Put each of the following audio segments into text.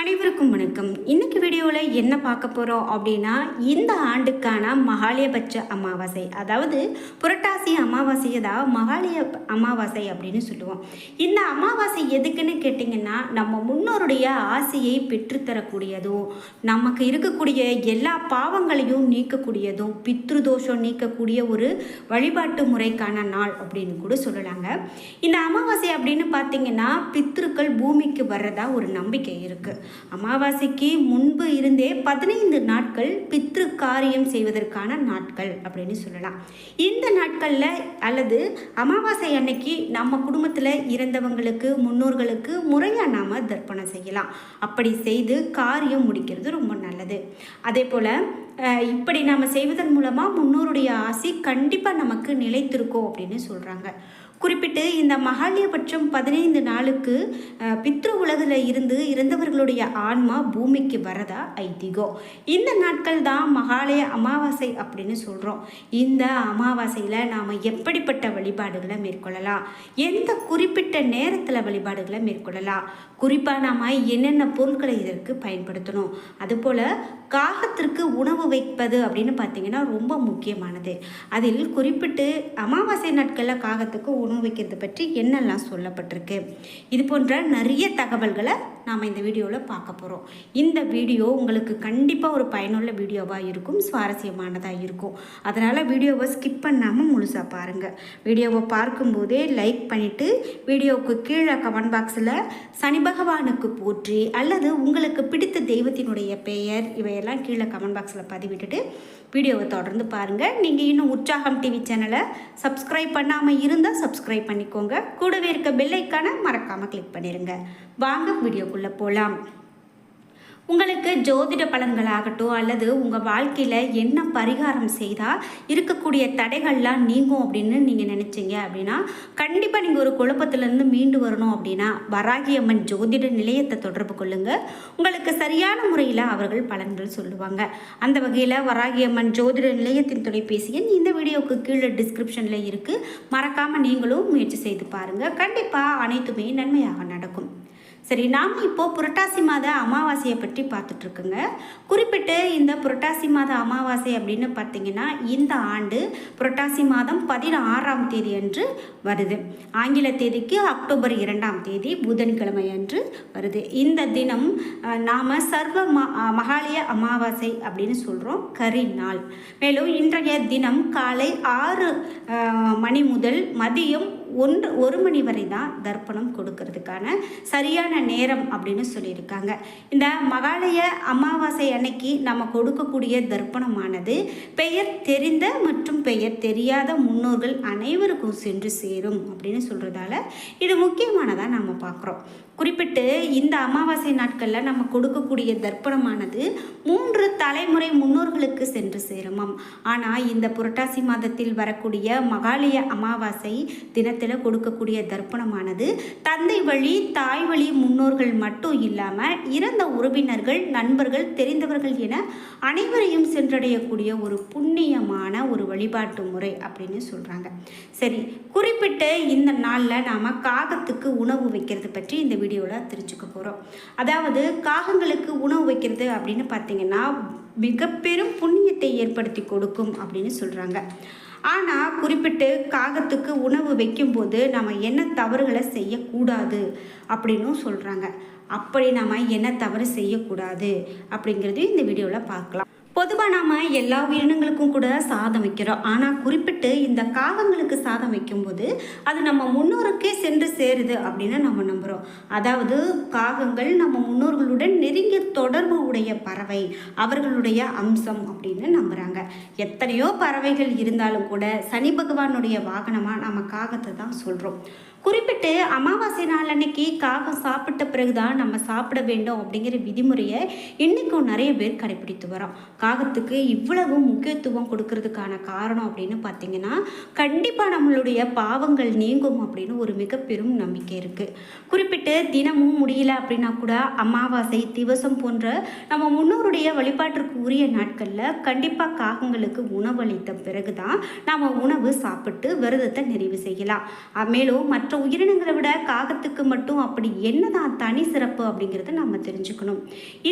அனைவருக்கும் வணக்கம். இன்னைக்கு வீடியோவில் என்ன பார்க்க போகிறோம் அப்படின்னா இந்த ஆண்டுக்கான மகாலயபட்ச அமாவாசை. அதாவது புரட்டாசி அமாவாசையை தான் மகாலய அமாவாசை அப்படின்னு சொல்லுவோம். இந்த அமாவாசை எதுக்குன்னு கேட்டிங்கன்னா நம்ம முன்னோருடைய ஆசையை பெற்றுத்தரக்கூடியதும் நமக்கு இருக்கக்கூடிய எல்லா பாவங்களையும் நீக்கக்கூடியதும் பித்ருதோஷம் நீக்கக்கூடிய ஒரு வழிபாட்டு முறைக்கான நாள் அப்படின்னு கூட சொல்லலாங்க. இந்த அமாவாசை அப்படின்னு பார்த்தீங்கன்னா பித்ருக்கள் பூமிக்கு வர்றதா ஒரு நம்பிக்கை இருக்குது அமாவாசைக்கு முன்பு இருந்தே பதினைந்து நாட்கள் பித்ரு காரியம் செய்வதற்கான நாட்கள் அப்படின்னு சொல்லலாம். இந்த நாட்களில் அல்லது அமாவாசை அன்னைக்கு நம்ம குடும்பத்தில் இறந்தவங்களுக்கு முன்னோர்களுக்கு முறையாக நாம் தர்ப்பணம் செய்யலாம். அப்படி செய்து காரியம் முடிக்கிறது ரொம்ப நல்லது. அதே போல் இப்படி நாம் செய்வதன் மூலமாக முன்னோருடைய ஆசை கண்டிப்பாக நமக்கு நிலைத்திருக்கும் அப்படின்னு சொல்கிறாங்க குறிப்பிட்டு இந்த மகாலயபட்சம் பதினைந்து நாளுக்கு பித்ரு உலகில் இருந்து இறந்தவர்களுடைய ஆன்மா பூமிக்கு வரதா ஐதீகம் இந்த நாட்கள் தான் மகாலய அமாவாசை அப்படின்னு சொல்கிறோம் இந்த அமாவாசையில் நாம் எப்படிப்பட்ட வழிபாடுகளை மேற்கொள்ளலாம்? எந்த குறிப்பிட்ட நேரத்தில் வழிபாடுகளை மேற்கொள்ளலாம்? குறிப்பாக நாம் என்னென்ன பொருட்களை இதற்கு பயன்படுத்தணும்? அதுபோல் காகத்திற்கு உணவு வைப்பது அப்படின்னு பார்த்தீங்கன்னா ரொம்ப முக்கியமானது. அதில் குறிப்பிட்டு அமாவாசை நாட்களில் காகத்துக்கு உணவு வைக்கிறது பற்றி என்னெல்லாம் சொல்லப்பட்டிருக்கு. இது போன்ற நிறைய தகவல்களை நாம் இந்த வீடியோவில் பார்க்க போகிறோம் இந்த வீடியோ உங்களுக்கு கண்டிப்பாக ஒரு பயனுள்ள வீடியோவாக இருக்கும் சுவாரஸ்யமானதாக இருக்கும். அதனால் வீடியோவை ஸ்கிப் பண்ணாமல் முழுசாக பாருங்கள் வீடியோவை பார்க்கும்போதே லைக் பண்ணிவிட்டு வீடியோவுக்கு கீழே கமெண்ட் பாக்ஸில் சனி பகவானுக்கு போற்றி அல்லது உங்களுக்கு பிடித்த தெய்வத்தினுடைய பெயர் இவையெல்லாம் கீழே கமெண்ட் பாக்ஸில் பதிவிட்டுட்டு வீடியோவை தொடர்ந்து பாருங்கள் நீங்கள் இன்னும் உற்சாகம் டிவி சேனலை சப்ஸ்கிரைப் பண்ணாமல் இருந்தால் சப்ஸ்கிரைப் பண்ணிக்கோங்க. கூடவே இருக்க பெல்லைக்கான மறக்காமல் கிளிக் பண்ணிடுங்க வாங்க வீடியோக்குள்ளே போகலாம் உங்களுக்கு ஜோதிட பலன்களாகட்டும் அல்லது உங்கள் வாழ்க்கையில் என்ன பரிகாரம் செய்தால் இருக்கக்கூடிய தடைகள்லாம் நீங்கும் அப்படின்னு நீங்கள் நினச்சிங்க அப்படின்னா கண்டிப்பாக நீங்கள் ஒரு குழப்பத்திலேருந்து மீண்டு வரணும் அப்படின்னா வராகியம்மன் ஜோதிட நிலையத்தை தொடர்பு கொள்ளுங்கள் உங்களுக்கு சரியான முறையில் அவர்கள் பலன்கள் சொல்லுவாங்க. அந்த வகையில் வராகி அம்மன் ஜோதிட நிலையத்தின் தொலைபேசி எண் இந்த வீடியோவுக்கு கீழே டிஸ்கிரிப்ஷனில் இருக்குது மறக்காமல் நீங்களும் முயற்சி செய்து பாருங்கள் கண்டிப்பாக அனைத்துமே நன்மையாக நடக்கும். சரி நாம் இப்போது புரட்டாசி மாத அமாவாசையை பற்றி பார்த்துட்ருக்குங்க. குறிப்பிட்டு இந்த புரட்டாசி மாத அமாவாசை அப்படின்னு பார்த்தீங்கன்னா இந்த ஆண்டு புரட்டாசி மாதம் பதினாறாம் தேதி அன்று வருது. ஆங்கில தேதிக்கு அக்டோபர் இரண்டாம் தேதி புதன்கிழமை அன்று வருது. இந்த தினம் நாம் சர்வ ம மகாலய அமாவாசை அப்படின்னு சொல்கிறோம் கரி நாள். மேலும் இன்றைய தினம் காலை ஆறு மணி முதல் மதியம் ஒன்று ஒரு மணி வரை தான் தர்ப்பணம் கொடுக்கறதுக்கான சரியான நேரம் அப்படின்னு சொல்லியிருக்காங்க. இந்த மகாலய அமாவாசை அன்னைக்கு நம்ம கொடுக்கக்கூடிய தர்ப்பணமானது பெயர் தெரிந்த மற்றும் பெயர் தெரியாத முன்னோர்கள் அனைவருக்கும் சென்று சேரும் அப்படின்னு சொல்கிறதால இது முக்கியமானதாக நம்ம பார்க்குறோம் குறிப்பிட்டு இந்த அமாவாசை நாட்களில் நம்ம கொடுக்கக்கூடிய தர்ப்பணமானது மூன்று தலைமுறை முன்னோர்களுக்கு சென்று சேருமாம். ஆனால் இந்த புரட்டாசி மாதத்தில் வரக்கூடிய மகாலய அமாவாசை தினத்தில் கொடுக்கக்கூடிய தர்ப்பணமானது. தந்தை வழி தாய் வழி முன்னோர்கள் மட்டும் இல்லாமல் இறந்த உறவினர்கள் நண்பர்கள் தெரிந்தவர்கள் என அனைவரையும் சென்றடையக்கூடிய ஒரு புண்ணியமான ஒரு வழிபாட்டு முறை அப்படின்னு சொல்கிறாங்க சரி குறிப்பிட்டு இந்த நாளில் நாம் காகத்துக்கு உணவு வைக்கிறது பற்றி இந்த வீடியோவில் தெரிஞ்சுக்க போகிறோம் அதாவது காகங்களுக்கு உணவு வைக்கிறது அப்படின்னு பார்த்தீங்கன்னா மிக பெரும் புண்ணியத்தை ஏற்படுத்தி கொடுக்கும் அப்படின்னு சொல்கிறாங்க ஆனால் குறிப்பிட்டு காகத்துக்கு உணவு வைக்கும்போது நம்ம என்ன தவறுகளை செய்யக்கூடாது அப்படின்னும் சொல்கிறாங்க அப்படி நம்ம என்ன தவறு செய்யக்கூடாது அப்படிங்கிறதையும் இந்த வீடியோவில் பார்க்கலாம். பொதுவாக நாம் எல்லா உயிரினங்களுக்கும் கூட சாதம் வைக்கிறோம். ஆனால் குறிப்பிட்டு இந்த காகங்களுக்கு சாதம் வைக்கும்போது அது நம்ம முன்னோருக்கே சென்று சேருது அப்படின்னு நம்ம நம்புகிறோம் அதாவது காகங்கள் நம்ம முன்னோர்களுடன் நெருங்கிய தொடர்பு உடைய பறவை அவர்களுடைய அம்சம் அப்படின்னு நம்புகிறாங்க எத்தனையோ பறவைகள் இருந்தாலும் கூட சனி பகவானுடைய வாகனமாக நம்ம காகத்தை தான் சொல்கிறோம் குறிப்பிட்டு அமாவாசை நாள் அன்னைக்கு காகம் சாப்பிட்ட பிறகு தான் நம்ம சாப்பிட வேண்டும் அப்படிங்கிற விதிமுறையை இன்றைக்கும் நிறைய பேர் கடைப்பிடித்து வரோம் காகத்துக்கு இவ்வளவு முக்கியத்துவம் கொடுக்கறதுக்கான காரணம் அப்படின்னு பார்த்தீங்கன்னா கண்டிப்பாக நம்மளுடைய பாவங்கள் நீங்கும் அப்படின்னு ஒரு மிக பெரும் நம்பிக்கை இருக்குது குறிப்பிட்டு தினமும் முடியல அப்படின்னா கூட அமாவாசை திவசம் போன்ற நம்ம முன்னோருடைய வழிபாட்டிற்கு உரிய நாட்களில் கண்டிப்பாக காகங்களுக்கு உணவளித்த பிறகு தான் நாம் உணவு சாப்பிட்டு விரதத்தை நிறைவு செய்யலாம். மேலும் மற்ற உயிரினங்களை விட காகத்துக்கு மட்டும் அப்படி என்னதான் தனி சிறப்பு அப்படிங்கிறத நம்ம தெரிஞ்சுக்கணும்.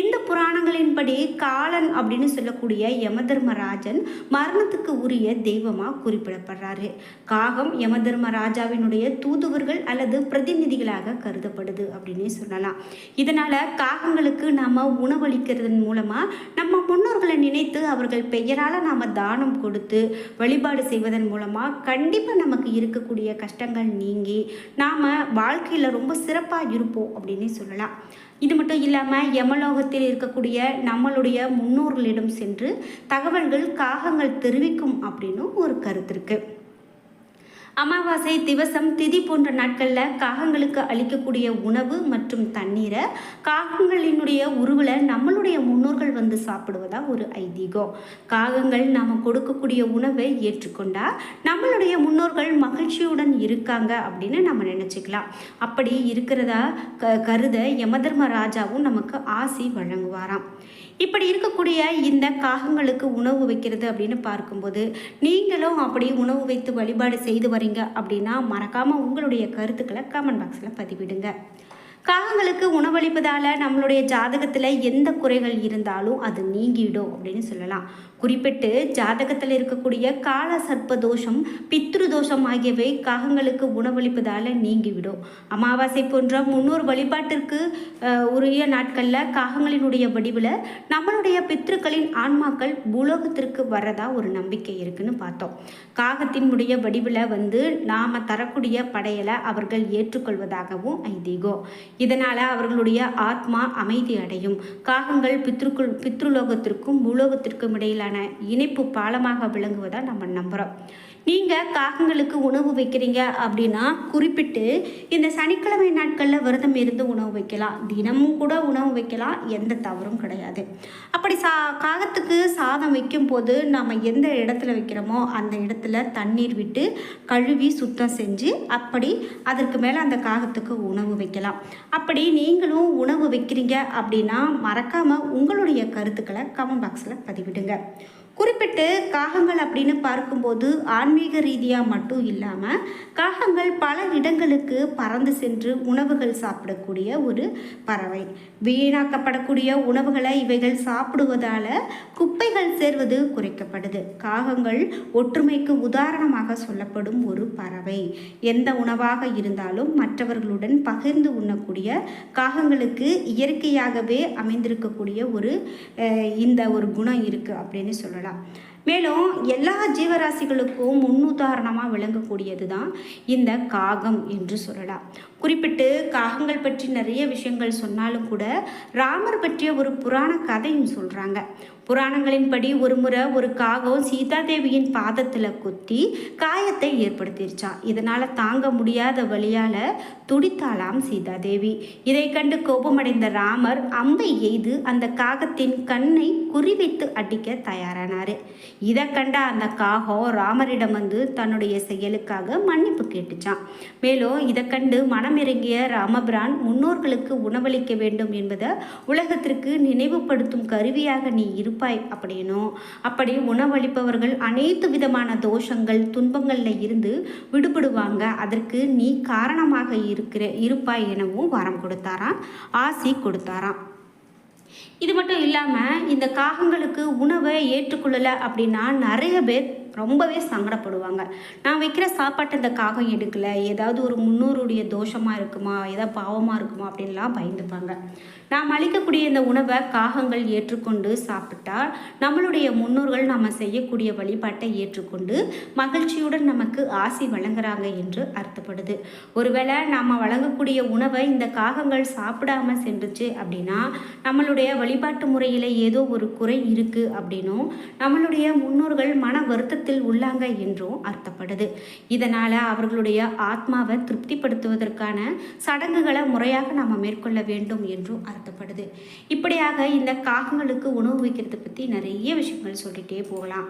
இந்த புராணங்களின்படி காலன் அப்படின்னு சொல்லக்கூடிய யமதர்மராஜன் மரணத்துக்கு உரிய தெய்வமாக குறிப்பிடப்படுறாரு. காகம் யமதர்மராஜாவினுடைய தூதுவர்கள் அல்லது பிரதிநிதிகளாக கருதப்படுது அப்படின்னே சொல்லலாம். இதனால் காகங்களுக்கு நாம் உணவளிக்கிறதன் மூலமாக நம்ம முன்னோர்களை நினைத்து அவர்கள் பெயரால் நாம் தானம் கொடுத்து வழிபாடு செய்வதன் மூலமாக கண்டிப்பாக நமக்கு இருக்கக்கூடிய கஷ்டங்கள் நீங்கி நாம் வாழ்க்கையில் ரொம்ப சிறப்பாக இருப்போம் அப்படின்னே சொல்லலாம். இது மட்டும் இல்லாமல் யமலோகத்தில் இருக்கக்கூடிய நம்மளுடைய முன்னோர்களிடம் சென்று தகவல்கள் காகங்கள் தெரிவிக்கும் அப்படின்னும் ஒரு கருத்து இருக்குது அமாவாசை திவசம் திதி போன்ற நாட்களில் காகங்களுக்கு அளிக்கக்கூடிய உணவு மற்றும் தண்ணீரை காகங்களினுடைய உருவில் நம்மளுடைய முன்னோர்கள் வந்து சாப்பிடுவதா ஒரு ஐதீகம். காகங்கள் நாம் கொடுக்கக்கூடிய உணவை ஏற்றுக்கொண்டா நம்மளுடைய முன்னோர்கள் மகிழ்ச்சியுடன் இருக்காங்க அப்படின்னு நம்ம நினச்சிக்கலாம். அப்படி இருக்கிறதா க கருத யமதர்ம ராஜாவும் நமக்கு ஆசி வழங்குவாராம். இப்படி இருக்கக்கூடிய இந்த காகங்களுக்கு உணவு வைக்கிறது அப்படின்னு பார்க்கும்போது நீங்களும் அப்படி உணவு வைத்து வழிபாடு செய்து வரீங்க அப்படின்னா மறக்காமல் உங்களுடைய கருத்துக்களை கமெண்ட் பாக்ஸில் பதிவிடுங்க. காகங்களுக்கு உணவளிப்பதால் நம்மளுடைய ஜாதகத்தில் எந்த குறைகள் இருந்தாலும் அது நீங்கிடும் அப்படின்னு சொல்லலாம். குறிப்பிட்டு ஜாதகத்தில் இருக்கக்கூடிய கால சர்ப்ப தோஷம் பித்ரு தோஷம் ஆகியவை காகங்களுக்கு உணவளிப்பதால் நீங்கிவிடும். அமாவாசை போன்ற முன்னோர் வழிபாட்டிற்கு உரிய நாட்களில் காகங்களினுடைய வடிவில் நம்மளுடைய பித்ருக்களின் ஆன்மாக்கள் பூலோகத்திற்கு வரதா ஒரு நம்பிக்கை இருக்குன்னு பார்த்தோம். காகத்தினுடைய வடிவில் வந்து நாம் தரக்கூடிய படையலை அவர்கள் ஏற்றுக்கொள்வதாகவும் ஐதீகம். இதனால் அவர்களுடைய ஆத்மா அமைதி அடையும். காகங்கள் பித்ருக்குள் பித்ருலோகத்திற்கும் பூலோகத்திற்கும் இடையிலான இணைப்பு பாலமாக விளங்குவதாக நம்ம நம்புகிறோம் நீங்கள் காகங்களுக்கு உணவு வைக்கிறீங்க அப்படின்னா குறிப்பிட்டு இந்த சனிக்கிழமை நாட்களில் விரதம் இருந்து உணவு வைக்கலாம். தினமும் கூட உணவு வைக்கலாம். எந்த தவறும் கிடையாது. அப்படி சா காகத்துக்கு சாதம் வைக்கும் போது நாம் எந்த இடத்துல வைக்கிறோமோ அந்த இடத்துல தண்ணீர் விட்டு கழுவி சுத்தம் செஞ்சு அப்படி அதற்கு மேலே அந்த காகத்துக்கு உணவு வைக்கலாம். அப்படி நீங்களும் உணவு வைக்கிறீங்க அப்படின்னா மறக்காமல் உங்களுடைய கருத்துக்களை கமெண்ட் பாக்ஸில் பதிவிடுங்க. குறிப்பிட்டு காகங்கள் அப்படின்னு பார்க்கும்போது ஆன்மீக ரீதியாக மட்டும் இல்லாமல் காகங்கள் பல இடங்களுக்கு பறந்து சென்று உணவுகள் சாப்பிடக்கூடிய ஒரு பறவை. வீணாக்கப்படக்கூடிய உணவுகளை இவைகள் சாப்பிடுவதால் குப்பைகள் சேர்வது குறைக்கப்படுது. காகங்கள் ஒற்றுமைக்கு உதாரணமாக சொல்லப்படும் ஒரு பறவை. எந்த உணவாக இருந்தாலும் மற்றவர்களுடன் பகிர்ந்து உண்ணக்கூடிய காகங்களுக்கு இயற்கையாகவே அமைந்திருக்கக்கூடிய ஒரு இந்த ஒரு குணம் இருக்குது அப்படின்னு சொல்லலாம். மேலும் எல்லா ஜீவராசிகளுக்கும் முன்னுதாரணமாக விளங்கக்கூடியது தான் இந்த காகம் என்று சொல்லலாம் குறிப்பிட்டு காகங்கள் பற்றி நிறைய விஷயங்கள் சொன்னாலும் கூட ராமர் பற்றிய ஒரு புராண கதையும் சொல்கிறாங்க புராணங்களின்படி ஒரு முறை ஒரு காகம் சீதாதேவியின் பாதத்தில் குத்தி காயத்தை ஏற்படுத்திருச்சான் இதனால் தாங்க முடியாத வழியால் துடித்தாளாம் சீதாதேவி. இதை கண்டு கோபமடைந்த ராமர் அம்பை எய்து அந்த காகத்தின் கண்ணை குறிவைத்து அடிக்க தயாரானார். இதை கண்ட அந்த காகம் ராமரிடம் வந்து தன்னுடைய செயலுக்காக மன்னிப்பு கேட்டுச்சான் மேலும் இதை கண்டு மனமிறங்கிய ராமபிரான் முன்னோர்களுக்கு உணவளிக்க வேண்டும் என்பதை உலகத்திற்கு நினைவுபடுத்தும் கருவியாக நீ இருப்பாய் அப்படின்னும் அப்படி உணவளிப்பவர்கள் அனைத்து விதமான தோஷங்கள் துன்பங்களில் இருந்து விடுபடுவாங்க. அதற்கு நீ காரணமாக இருக்கிற இருப்பாய் எனவும் வரம் கொடுத்தாராம் ஆசி கொடுத்தாராம். இது மட்டும் இல்லாமல் இந்த காகங்களுக்கு உணவை ஏற்றுக்கொள்ளலை அப்படின்னா நிறைய பேர் ரொம்பவே சங்கடப்படுவாங்க. நான் வைக்கிற சாப்பாட்டை இந்த காகம் எடுக்கலை ஏதாவது ஒரு முன்னோருடைய தோஷமாக இருக்குமா ஏதாவது பாவமாக இருக்குமா அப்படின்லாம் பயந்துப்பாங்க. நாம் அளிக்கக்கூடிய இந்த உணவை காகங்கள் ஏற்றுக்கொண்டு சாப்பிட்டால் நம்மளுடைய முன்னோர்கள் நம்ம செய்யக்கூடிய வழிபாட்டை ஏற்றுக்கொண்டு மகிழ்ச்சியுடன் நமக்கு ஆசி வழங்குறாங்க என்று அர்த்தப்படுது. ஒருவேளை நாம் வழங்கக்கூடிய உணவை இந்த காகங்கள் சாப்பிடாம சென்றுச்சு அப்படின்னா நம்மளுடைய வழிபாட்டு முறையில் ஏதோ ஒரு குறை இருக்குது அப்படின்னும் நம்மளுடைய முன்னோர்கள் மன வருத்தத்தில் உள்ளாங்க என்றும் அர்த்தப்படுது. இதனால் அவர்களுடைய ஆத்மாவை திருப்திப்படுத்துவதற்கான சடங்குகளை முறையாக நாம் மேற்கொள்ள வேண்டும் என்றும் அர்த்தம் அர்த்தப்படுது இப்படியாக இந்த காகங்களுக்கு உணவு வைக்கிறது பற்றி நிறைய விஷயங்கள் சொல்லிகிட்டே போகலாம்.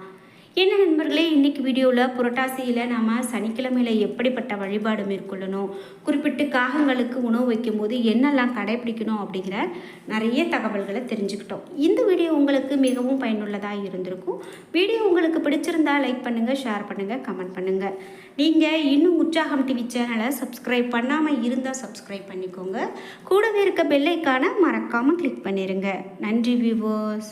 என்ன நண்பர்களே இன்றைக்கி வீடியோவில் புரட்டாசியில் நாம் சனிக்கிழமையில் எப்படிப்பட்ட வழிபாடு மேற்கொள்ளணும் குறிப்பிட்டு காகங்களுக்கு உணவு வைக்கும்போது என்னெல்லாம் கடைபிடிக்கணும் அப்படிங்கிற நிறைய தகவல்களை தெரிஞ்சுக்கிட்டோம். இந்த வீடியோ உங்களுக்கு மிகவும் பயனுள்ளதாக இருந்திருக்கும். வீடியோ உங்களுக்கு பிடிச்சிருந்தா லைக் பண்ணுங்கள் ஷேர் பண்ணுங்கள் கமெண்ட் பண்ணுங்கள் நீங்கள் இன்னும் உற்சாகம் டிவி சேனலை சப்ஸ்கிரைப் பண்ணாமல் இருந்தால் சப்ஸ்கிரைப் பண்ணிக்கோங்க. கூடவே இருக்க பெல்லைக்கான மறக்காமல் கிளிக் பண்ணிடுங்க நன்றி வியூவர்ஸ்